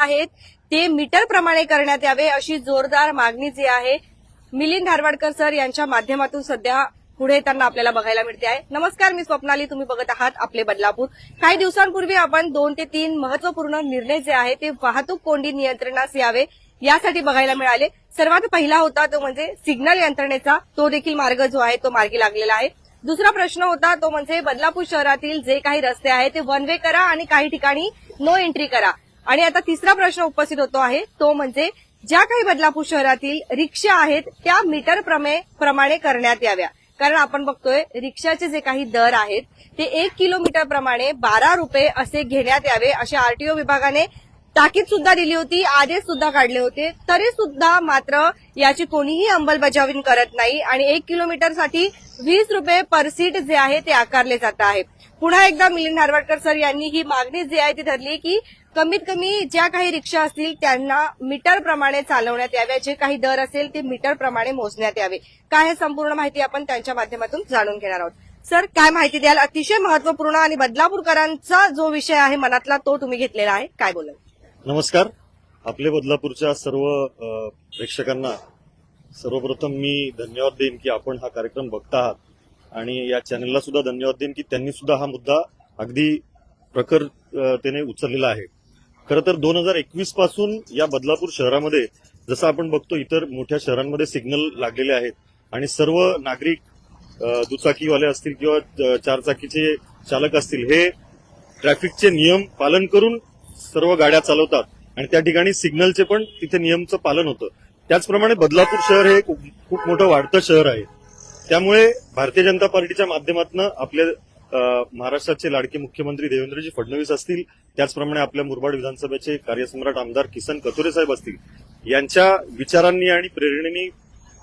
आहेत. ते मीटर प्रमाणे करण्यात यावे अशी जोरदार मागणी जी आहे मिलिंद धारवाडकर सर यांच्या माध्यमातून सध्या पुढे येताना आपल्याला बघायला मिळते आहे. नमस्कार मी स्वप्नाली. तुम्ही बघत आहात आपले बदलापूर. काही दिवसांपूर्वी आपण दोन ते तीन महत्त्वपूर्ण निर्णय जे आहे ते वाहतूक कोंडी नियंत्रणास यावे यासाठी बघायला मिळाले. सर्वात पहिला होता तो म्हणजे सिग्नल यंत्रणेचा. तो देखील मार्ग जो आहे तो मार्गी लागलेला आहे. दुसरा प्रश्न होता तो म्हणजे बदलापूर शहरातील जे काही रस्ते आहेत ते वन वे करा आणि काही ठिकाणी नो एंट्री करा. आणि आता तिसरा प्रश्न उपस्थित होतो आहे तो म्हणजे ज्या काही बदलापूर शहरातील रिक्षा आहेत त्या मीटर प्रमे प्रमाणे करण्यात याव्या. कारण आपण बघतोय रिक्षाचे जे काही दर आहेत ते एक किलोमीटर प्रमाणे बारा रुपये असे घेण्यात यावे असे आरटीओ विभागाने ताकीद सुद्धा दिली होती आदेश सुद्धा काढले होते. तरी सुद्धा मात्र याची कोणीही अंमलबजावणी करत नाही आणि एक किलोमीटरसाठी वीस रुपये पर सीट जे आहे ते आकारले जात आहे. पुन्हा एकदा मिलिंद नारवाडकर सर यांनी ही मागणी जी आहे ती धरली की कमीत कमी ज्या काही रिक्षा असतील त्यांना मीटर प्रमाणे चालवण्यात याव्या जे काही दर असेल ते मीटर प्रमाणे मोजण्यात यावे. काय हे संपूर्ण माहिती आपण त्यांच्या माध्यमातून जाणून घेणार आहोत. सर काय माहिती द्याल? अतिशय महत्त्वपूर्ण आणि बदलापूरकरांचा जो विषय आहे मनातला तो तुम्ही घेतलेला आहे. काय बोलाल? नमस्कार. आपले बदलापूरच्या सर्व प्रेक्षकांना सर्वप्रथम मी धन्यवाद देईन की आपण हा कार्यक्रम बघता आहात. आणि या चॅनलला सुद्धा धन्यवाद देईन की त्यांनी सुद्धा हा मुद्दा अगदी प्रखरतेने उचललेला आहे. खरं तर दोन हजार एकवीसपासून या बदलापूर शहरामध्ये जसं आपण बघतो इतर मोठ्या शहरांमध्ये सिग्नल लागलेले आहेत. आणि सर्व नागरिक दुचाकीवाले असतील किंवा चारचाकीचे चालक असतील हे ट्रॅफिकचे नियम पालन करून सर्व गाड्या चालवतात आणि त्या ठिकाणी सिग्नलचे पण तिथे नियमचं पालन होतं. त्याचप्रमाणे बदलापूर शहर हे खूप मोठं वाढतं शहर आहे. त्यामुळे भारतीय जनता पार्टीच्या माध्यमातून आपले महाराष्ट्राचे लाडके मुख्यमंत्री देवेंद्रजी फडणवीस असतील त्याचप्रमाणे आपल्या मुरबाड विधानसभेचे कार्यसम्राट आमदार किसन कथोरे साहेब असतील यांच्या विचारांनी आणि प्रेरणेने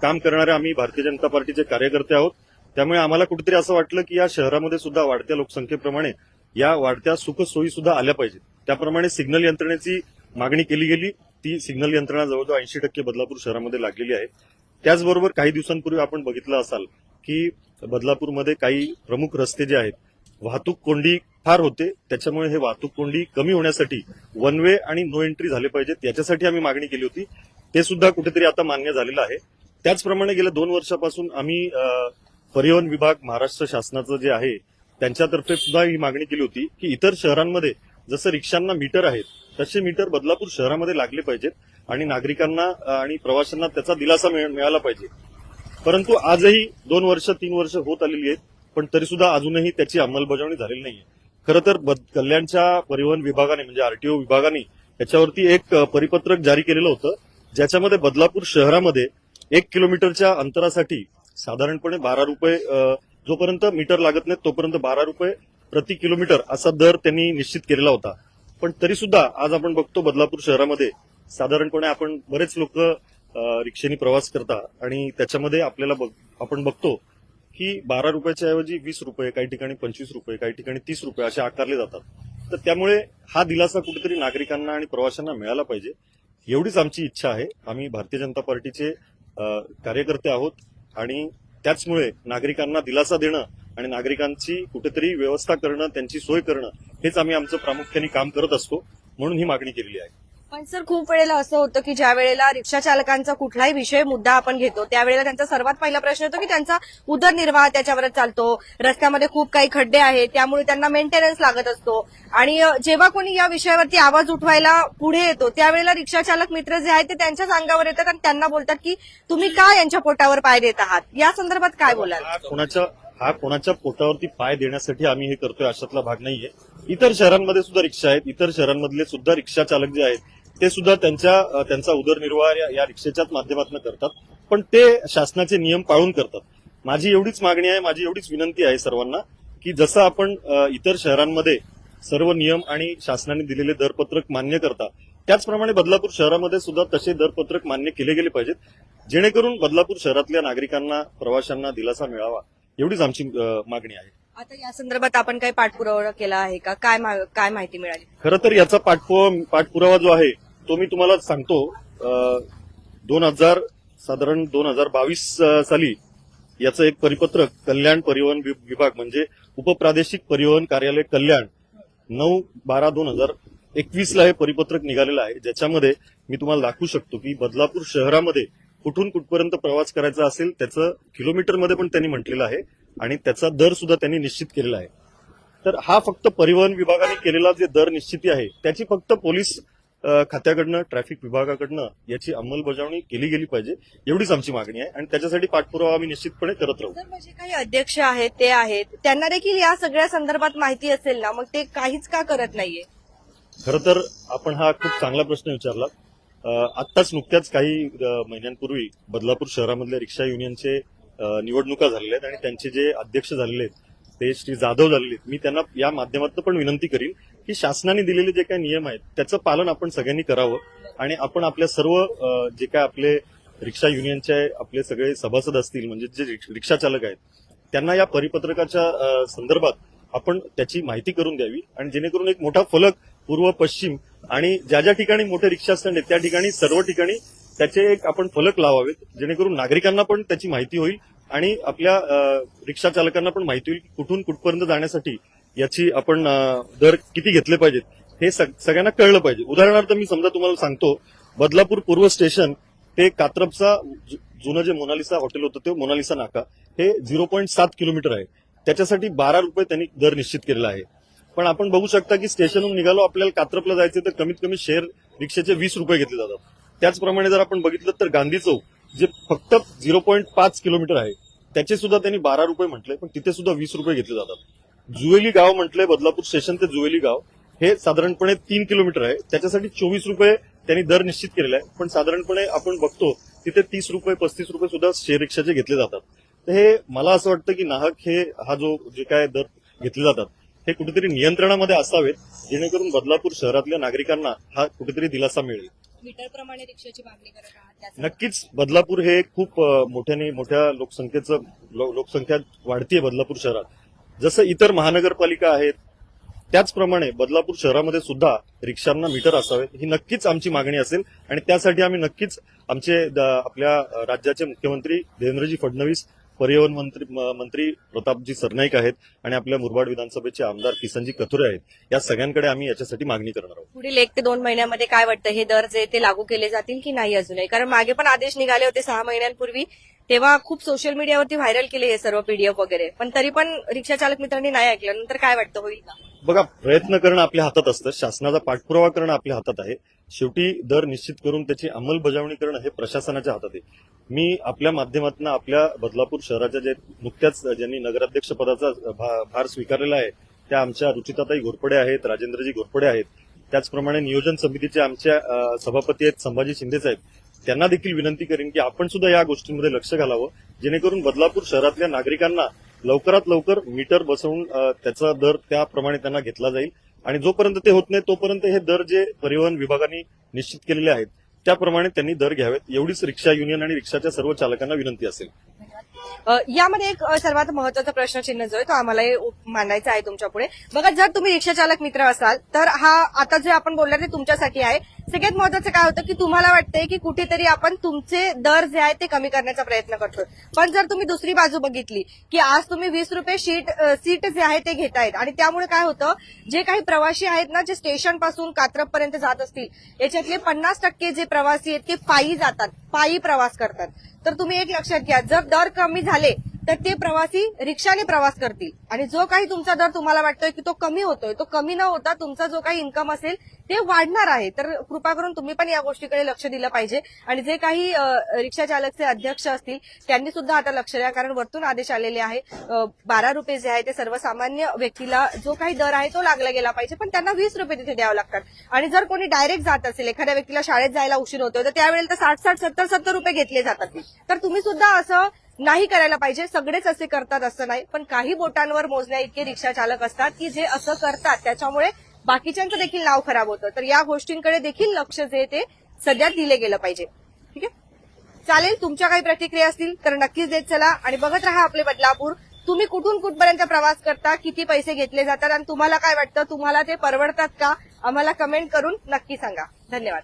काम करणारे आम्ही भारतीय जनता पार्टीचे कार्यकर्ते आहोत. त्यामुळे आम्हाला कुठेतरी असं वाटलं की या शहरामध्ये सुद्धा वाढत्या लोकसंख्येप्रमाणे या वाढत्या सुखसोयी सुद्धा आल्या पाहिजेत. त्याप्रमाणे सिग्नल यंत्रणेची मागणी केली गेली. ती सिग्नल यंत्रणा जवळजवळ ऐंशी टक्के बदलापूर शहरामध्ये लागलेली आहे. त्याचबरोबर काही दिवसांपूर्वी आपण बघितलं असाल की बदलापूरमध्ये काही प्रमुख रस्ते जे आहेत वाहतूक कोंडी फार होते. त्याच्यामुळे हे वाहतूक कोंडी कमी होण्यासाठी वन वे आणि नो एंट्री झाले पाहिजेत. याच्यासाठी आम्ही मागणी केली होती. ते सुद्धा कुठेतरी आता मान्य झालेलं आहे. त्याचप्रमाणे गेल्या दोन वर्षापासून आम्ही परिवहन विभाग महाराष्ट्र शासनाचं जे आहे त्यांच्यातर्फे सुद्धा ही मागणी केली होती की इतर शहरांमध्ये जसं रिक्षांना मीटर आहेत तसे मीटर बदलापूर शहरामध्ये लागले पाहिजेत आणि नागरिकांना आणि प्रवाशांना त्याचा दिलासा मिळ- मिळाला पाहिजे. परंतु आजही दोन वर्ष तीन वर्ष होत आलेली आहेत पण तरी सुद्धा अजूनही त्याची अंमलबजावणी झालेली नाहीये. खरं तर बद- कल्याणच्या परिवहन विभागाने म्हणजे आरटीओ विभागाने याच्यावरती एक परिपत्रक जारी केलेलं होतं ज्याच्यामध्ये बदलापूर शहरामध्ये एक किलोमीटरच्या अंतरासाठी साधारणपणे बारा रुपये जोपर्यंत मीटर लागत नाही तोपर्यंत बारा रुपये प्रति किलोमीटर असा दर त्यांनी निश्चित केलेला होता. पण तरी सुद्धा आज आपण बघतो बदलापूर शहरामध्ये साधारणपणे आपण बरेच लोक रिक्षेने प्रवास करता आणि त्याच्यामध्ये आपल्याला बघ- आपण बघतो की बारा रुपयाच्या ऐवजी वीस रुपये काही ठिकाणी पंचवीस रुपये काही ठिकाणी तीस रुपये असे आकारले जातात. तर त्यामुळे हा दिलासा कुठेतरी नागरिकांना आणि प्रवाशांना मिळाला पाहिजे. एवढीच आमची इच्छा आहे. आम्ही भारतीय जनता पार्टीचे कार्यकर्ते आहोत आणि त्याचमुळे नागरिकांना दिलासा देणं आणि नागरिकांची कुठेतरी व्यवस्था करणं त्यांची सोय करणं हेच आम्ही आमचं प्रामुख्याने काम करत असतो म्हणून ही मागणी केलेली आहे. पण सर खूप वेळेला असं होतं की ज्या वेळेला रिक्षा चालकांचा कुठलाही विषय मुद्दा आपण घेतो त्यावेळेला त्यांचा सर्वात पहिला प्रश्न येतो की त्यांचा उदरनिर्वाह त्याच्यावरच चालतो. रस्त्यामध्ये खूप काही खड्डे आहेत त्यामुळे त्यांना मेंटेनन्स लागत असतो. आणि जेव्हा कोणी या विषयावरती आवाज उठवायला पुढे येतो त्यावेळेला रिक्षा चालक मित्र जे आहेत ते त्यांच्याच अंगावर येतात आणि त्यांना बोलतात की तुम्ही का यांच्या पोटावर पाय देत आहात? या संदर्भात काय बोलाल? कोणाच्या हा कोणाच्या पोटावरती पाय देण्यासाठी आम्ही हे करतोय अशातला भाग नाहीये. इतर शहरांमध्ये सुद्धा रिक्षा आहेत इतर शहरांमधले सुद्धा रिक्षा चालक जे आहेत ते सुद्धा त्यांच्या त्यांचा उदरनिर्वाह या- या रिक्षेच्याच माध्यमातून करतात. पण ते शासनाचे नियम पाळून करतात. माझी एवढीच मागणी आहे माझी एवढीच विनंती आहे सर्वांना की जसं आपण इतर शहरांमध्ये सर्व नियम आणि शासनाने दिलेले दरपत्रक मान्य करता त्याचप्रमाणे बदलापूर शहरामध्ये सुद्धा तसे दरपत्रक मान्य केले गेले पाहिजेत. जेणेकरून बदलापूर शहरातल्या नागरिकांना प्रवाशांना दिलासा मिळावा एवढीच आमची मागणी आहे. आता या संदर्भात आपण काही पाठपुरावा केला आहे का? काय काय माहिती मिळाली? खरं तर याचा पाठपुरावा पाठपुरावा जो आहे तो मी तुम्हाला सांगतो दोन हजार साधारण दोन हजार बावीस साली याचं एक परिपत्रक कल्याण परिवहन वि- विभाग म्हणजे उपप्रादेशिक परिवहन कार्यालय कल्याण नऊ बारा दोन हजार एकवीसला हे परिपत्रक निघालेलं आहे. ज्याच्यामध्ये मी तुम्हाला दाखवू शकतो की बदलापूर शहरामध्ये कुठून कुठपर्यंत प्रवास करायचा असेल त्याचं किलोमीटरमध्ये पण त्यांनी म्हटलेलं आहे आणि त्याचा दर सुद्धा त्यांनी निश्चित केलेला आहे. तर हा फक्त परिवहन विभागाने केलेला जे दर निश्चिती आहे त्याची फक्त पोलीस खात्याकडनं ट्रॅफिक विभागाकडनं याची अंमलबजावणी केली गेली पाहिजे एवढीच आमची मागणी आहे. आणि त्याच्यासाठी पाठपुरावा आम्ही निश्चितपणे करत राहू. म्हणजे काही अध्यक्ष आहेत ते आहेत त्यांना देखील या सगळ्या संदर्भात माहिती असेल ना मग ते काहीच का करत नाहीये? खरं तर आपण हा खूप चांगला प्रश्न विचारला. आत्ताच नुकत्याच काही महिन्यांपूर्वी बदलापूर शहरामधल्या रिक्षा युनियनचे निवडणुका झालेल्या आहेत आणि त्यांचे जे अध्यक्ष झालेले आहेत ते श्री जाधव झालेले आहेत. मी त्यांना या माध्यमातून पण विनंती करीन की शासनाने दिलेले जे काही नियम आहेत त्याचं पालन आपण सगळ्यांनी करावं आणि आपण आपल्या सर्व जे काय आपले रिक्षा युनियनचे आपले सगळे सभासद असतील म्हणजे जे रिक्षा चालक आहेत त्यांना या परिपत्रकाच्या संदर्भात आपण त्याची माहिती करून द्यावी आणि जेणेकरून एक मोठा फलक पूर्व पश्चिम आणि ज्या ज्या ठिकाणी मोठे रिक्षा स्टँड आहेत त्या ठिकाणी सर्व ठिकाणी त्याचे एक आपण फलक लावावेत जेणेकरून नागरिकांना पण त्याची माहिती होईल आणि आपल्या रिक्षा चालकांना पण माहिती होईल की कुठून कुठपर्यंत जाण्यासाठी याची आपण दर किती घेतले पाहिजेत हे सग- सगळ्यांना कळलं पाहिजे. उदाहरणार्थ मी समजा तुम्हाला सांगतो बदलापूर पूर्व स्टेशन ते कात्रपचा जुनं जे मोनालिसा हॉटेल होतं ते मोनालिसा नाका हे झिरो पॉईंट सात किलोमीटर आहे. त्याच्यासाठी बारा रुपये त्यांनी दर निश्चित केलेला आहे. पण आपण बघू शकता की स्टेशनहून निघालो आपल्याला कात्रपला जायचं तर कमीत कमी शेअर रिक्षाचे वीस रुपये घेतले जातात. त्याचप्रमाणे जर आपण बघितलं तर गांधी चौक जे फक्त झिरो पॉईंट पाच किलोमीटर आहे त्याचे सुद्धा त्यांनी बारा रुपये म्हटले पण तिथे सुद्धा वीस रुपये घेतले जातात. जुवेली गाव म्हटलंय बदलापूर स्टेशन ते जुवेली गाव. हे साधारणपणे तीन किलोमीटर आहे. त्याच्यासाठी चोवीस रुपये त्यांनी दर निश्चित केलेला आहे. पण साधारणपणे आपण बघतो तिथे तीस रुपये पस्तीस रुपये सुद्धा शेअर रिक्षाचे घेतले जातात. तर हे मला असं वाटतं की नाहक हे हा जो जे काय दर घेतले जातात हे कुठेतरी नियंत्रणामध्ये असावेत जेणेकरून बदलापूर शहरातल्या नागरिकांना हा कुठेतरी दिलासा मिळेल. मीटर प्रमाणे रिक्षाची मागणी करत आहात नक्कीच बदलापूर हे खूप मोठ्याने मोठ्या लोकसंख्येचं लोकसंख्या वाढतीये बदलापूर शहरात. जसं इतर महानगरपालिका आहेत त्याचप्रमाणे बदलापूर शहरामध्ये सुद्धा रिक्षांना मीटर असावेत. ही नक्कीच आमची मागणी असेल आणि त्यासाठी आम्ही नक्कीच आमचे आपल्या राज्याचे मुख्यमंत्री देवेंद्रजी फडणवीस परिवहन मंत्री मंत्री प्रतापजी सरनाईक आहेत आणि आपल्या मुरबाड विधानसभेचे आमदार किसनजी कथुरे आहेत. या सगळ्यांकडे आम्ही याच्यासाठी मागणी करणार आहोत. पुढील एक ते दोन महिन्यामध्ये काय वाटतं? हे दर जे ते लागू केले जातील की नाही अजूनही? कारण मागे पण आदेश निघाले होते सहा महिन्यांपूर्वी. तेव्हा खूप सोशल मीडियावरती व्हायरल केले हे सर्व पीडीएफ वगैरे. पण तरी पण रिक्षा चालक मित्रांनी नाही ऐकलं. नंतर काय वाटतं होईल का? बघा प्रयत्न करणं आपल्या हातात असतं. शासनाचा पाठपुरावा करणं आपल्या हातात आहे. शेवटी दर निश्चित करून त्याची अंमलबजावणी करणं हे प्रशासनाच्या हातात आहे. मी आपल्या माध्यमातून आपल्या बदलापूर शहराच्या जे नुकत्याच ज्यांनी नगराध्यक्ष पदाचा भार स्वीकारलेला आहे त्या आमच्या रुचिताताई घोरपडे आहेत राजेंद्रजी घोरपडे आहेत. त्याचप्रमाणे नियोजन समितीचे आमच्या सभापती आहेत संभाजी शिंदे साहेब. त्यांना देखील विनंती करेन की आपण सुद्धा या गोष्टींमध्ये लक्ष घालावं. जेणेकरून बदलापूर शहरातल्या नागरिकांना लवकरात लवकर मीटर बसवून त्याचा दर त्याप्रमाणे त्यांना घेतला जाईल. आणि जोपर्यंत ते होत नाही तोपर्यंत हे दर जे परिवहन विभागाने निश्चित केलेले आहेत त्याप्रमाणे त्यांनी दर घ्यावेत. एवढीच रिक्षा युनियन आणि रिक्षाच्या सर्व चालकांना विनंती असेल. यामध्ये एक सर्वात महत्त्वाचा प्रश्नचिन्ह जो आहे तो आम्हाला मांडायचा आहे तुमच्यापुढे बघा जर तुम्ही रिक्षा चालक मित्र असाल तर हा आता जे आपण बोलणार ते तुमच्यासाठी आहे. सगळ्यात महत्वाचं काय होतं की तुम्हाला वाटतंय की कुठेतरी आपण तुमचे दर जे आहेत ते कमी करण्याचा प्रयत्न करतोय. पण जर तुम्ही दुसरी बाजू बघितली की आज तुम्ही वीस रुपये शीट सीट जे आहे ते घेतायत आणि त्यामुळे काय होतं जे काही प्रवासी आहेत ना जे स्टेशनपासून कात्रप पर्यंत जात असतील याच्यातले पन्नास टक्के जे प्रवासी आहेत ते पायी जातात पायी प्रवास करतात. तर तुम्ही एक लक्षात घ्या जर दर कमी झाले तर ते प्रवासी रिक्षाने प्रवास करतील. आणि जो काही तुमचा दर तुम्हाला वाटतोय की तो कमी होतोय तो कमी न होता तुमचा जो काही इन्कम असेल ते वाढणार आहे. तर कृपा करून तुम्ही पण या गोष्टीकडे लक्ष दिलं पाहिजे. आणि जे काही रिक्षा चालकचे अध्यक्ष असतील त्यांनी सुद्धा आता लक्ष द्या. कारण वरतून आदेश आलेले आहे. बारा रुपये जे आहे ते सर्वसामान्य व्यक्तीला जो काही दर आहे तो लागला गेला पाहिजे. पण त्यांना वीस रुपये तिथे द्यावे लागतात. आणि जर कोणी डायरेक्ट जात असेल एखाद्या व्यक्तीला शाळेत जायला उशीर होतोय तर त्यावेळेला तर साठ साठ सत्तर सत्तर रुपये घेतले जातात. तर तुम्ही सुद्धा असं नाही करायला पाहिजे. सगळेच असे करतात असं नाही. पण काही बोटांवर मोजण्या इतके रिक्षा चालक असतात की जे असं करतात त्याच्यामुळे बाकीच्यांचं देखील नाव खराब होतं. तर या गोष्टींकडे देखील लक्ष जे ते सध्या दिले गेलं पाहिजे. ठीक आहे? चालेल तुमच्या काही प्रतिक्रिया असतील तर नक्कीच देत चला. आणि बघत राहा आपले बदलापूर. तुम्ही कुठून कुठपर्यंत प्रवास करता किती पैसे घेतले जातात आणि तुम्हाला काय वाटतं? तुम्हाला ते परवडतात का? आम्हाला कमेंट करून नक्की सांगा. धन्यवाद.